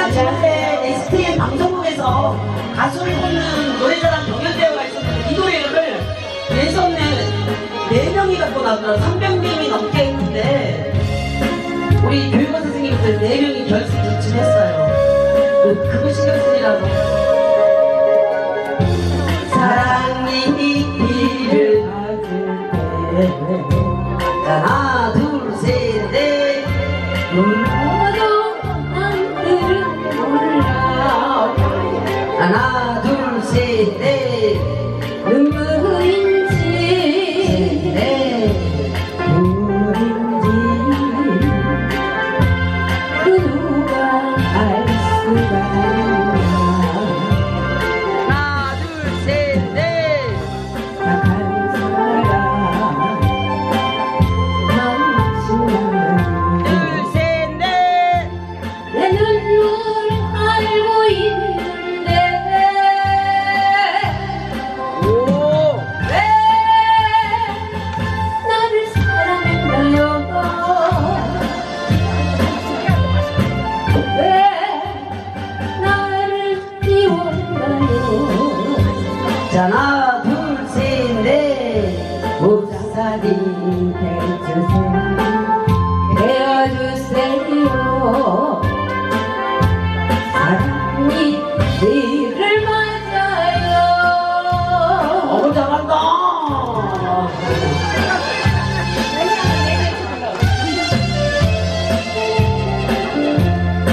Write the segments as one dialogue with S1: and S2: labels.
S1: 지난 주말에 STN 방송국에서 가수를 뽑는 노래자랑 경연대회가 있었는데 이 노래를 예선에 4명이 갖고 나왔더라. 300명이 넘게 했는데 우리 교육원 선생님들 4명이 결승전진했어요. 그, 그거 신경 쓰느라고. 사랑이 길을 가질 때. 하나 둘 하나 둘셋넷.
S2: 눈물인지
S1: 넷.
S2: 물인지 그 누가 알 수가
S1: 하나 둘셋넷.
S2: 목살이 되어주세요. 되어주세요. 사랑이 이를 맞아요.
S1: 어우 잘한다.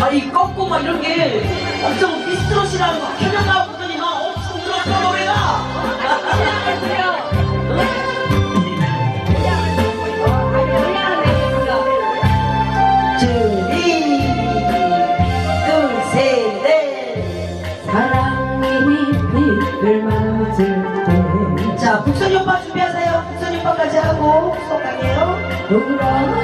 S1: 아이 꺾고 막 이런 게 엄청 현역 나왔 자 북선이 오빠 준비하세요. 북선이 오빠까지 하고 수업할게요.
S2: 울어도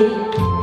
S2: Thank you.